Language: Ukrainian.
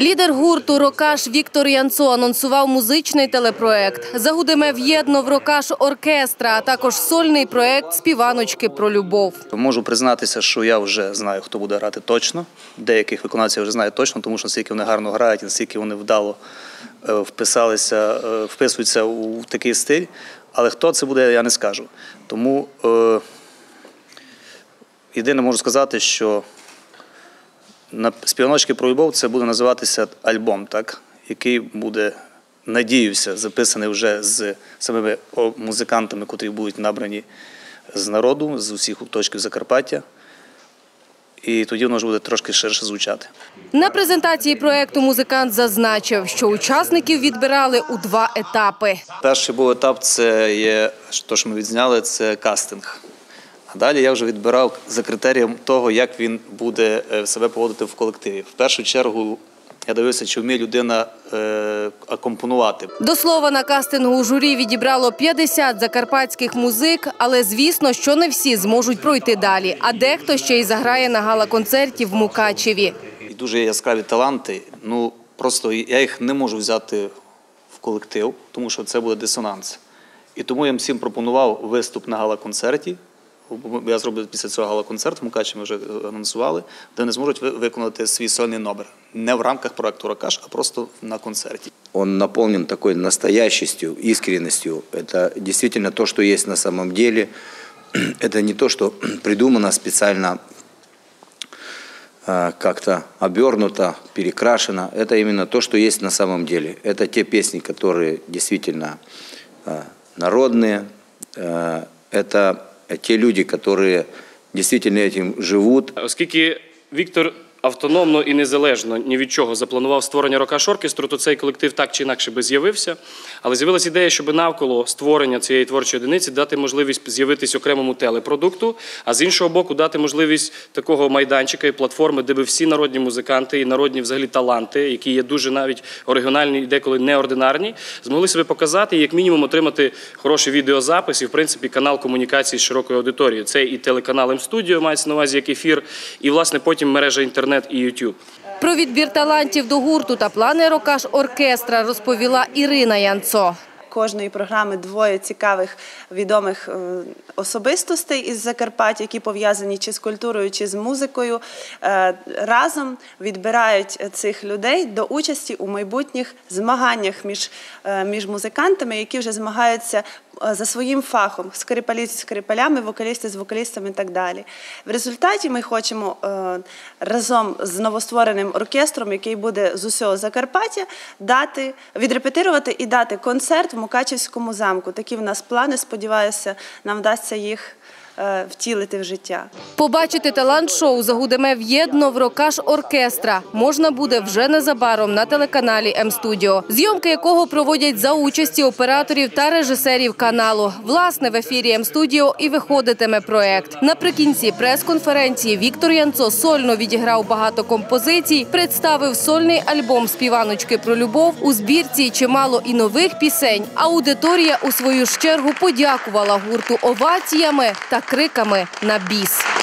Лідер гурту Рокаш Віктор Янцо анонсував музичний телепроект. Загудеме в'єдно в Рокаш оркестра, а також сольний проект Співаночки про любов. Можу признатися, що я вже знаю, хто буде грати точно. Деяких виконавців я вже знаю точно, тому що наскільки вони гарно грають, наскільки вони вдало е, вписалися, е, вписуються у такий стиль. Але хто це буде, я не скажу. Тому е, єдине можу сказати, що на співночки про любов це буде називатися альбом, так, який буде, надіюся, записаний вже з самими музикантами, котрі будуть набрані з народу, з усіх куточків Закарпаття. І тоді воно ж буде трошки ширше звучати. На презентації проекту музикант зазначив, що учасників відбирали у два етапи. Перший був етап це є що ми відзняли, це кастинг. А далі я вже відбирав за критерієм того, як він буде е, себе поводити в колективі. В першу чергу я дивився, чи вміє людина е, акомпонувати. До слова, на кастингу журі відібрало 50 закарпатських музик, але звісно, що не всі зможуть пройти далі. А дехто ще й заграє на гала-концерті в Мукачеві. І дуже яскраві таланти. Ну просто я їх не можу взяти в колектив, тому що це буде дисонанс. І тому я їм всім пропонував виступ на гала-концерті. Я зроблю після цього гала-концерт, в Мукачі ми вже анонсували, де вони зможуть ви- виконати свій сольний номер. Не в рамках проекту Ракаш, а просто на концерті. Он наполнен такой настоящестью, искренностью. Это действительно то, что есть на самом деле. Это не то, что придумано специально э, как-то обернуто, перекрашено. Это именно то, что есть на самом деле. Это те песни, которые действительно э, народные. Э, Это те люди, которые действительно этим живут. Оскільки Віктор автономно і незалежно ні від чого запланував створення рокаш оркестру, то цей колектив так чи інакше би з'явився. Але з'явилася ідея, щоб навколо створення цієї творчої одиниці дати можливість з'явитись окремому телепродукту, а з іншого боку, дати можливість такого майданчика і платформи, де би всі народні музиканти і народні взагалі таланти, які є дуже навіть оригінальні і деколи неординарні, змогли себе показати і як мінімум отримати хороший відеозапис і, в принципі, канал комунікації з широкою аудиторією. Це і телеканал М-студіо мається на увазі як ефір, і власне потім мережа інтернет і YouTube. Про відбір талантів до гурту та плани Рокаш оркестра розповіла Ірина Янцо. Кожної програми двоє цікавих відомих е, особистостей із Закарпаття, які пов'язані чи з культурою, чи з музикою, е, разом відбирають цих людей до участі у майбутніх змаганнях між, е, між музикантами, які вже змагаються за своїм фахом, скрипалі з скрипалями, вокалісти з вокалістами і так далі. В результаті ми хочемо е, разом з новоствореним оркестром, який буде з усього Закарпаття, дати відрепетирувати і дати концерт в Мукачівському замку. Такі в нас плани. Сподіваюся, нам вдасться їх е, втілити в життя. Побачити талант-шоу загудеме в'єдно в Рокаш оркестра можна буде вже незабаром на телеканалі М-студіо, зйомки якого проводять за участі операторів та режисерів каналу. Власне, в ефірі М-студіо і виходитиме проект. Наприкінці прес-конференції Віктор Янцо сольно відіграв багато композицій, представив сольний альбом Співаночки про любов у збірці чимало і нових пісень. Аудиторія у свою ж чергу подякувала гурту оваціями та криками на біс.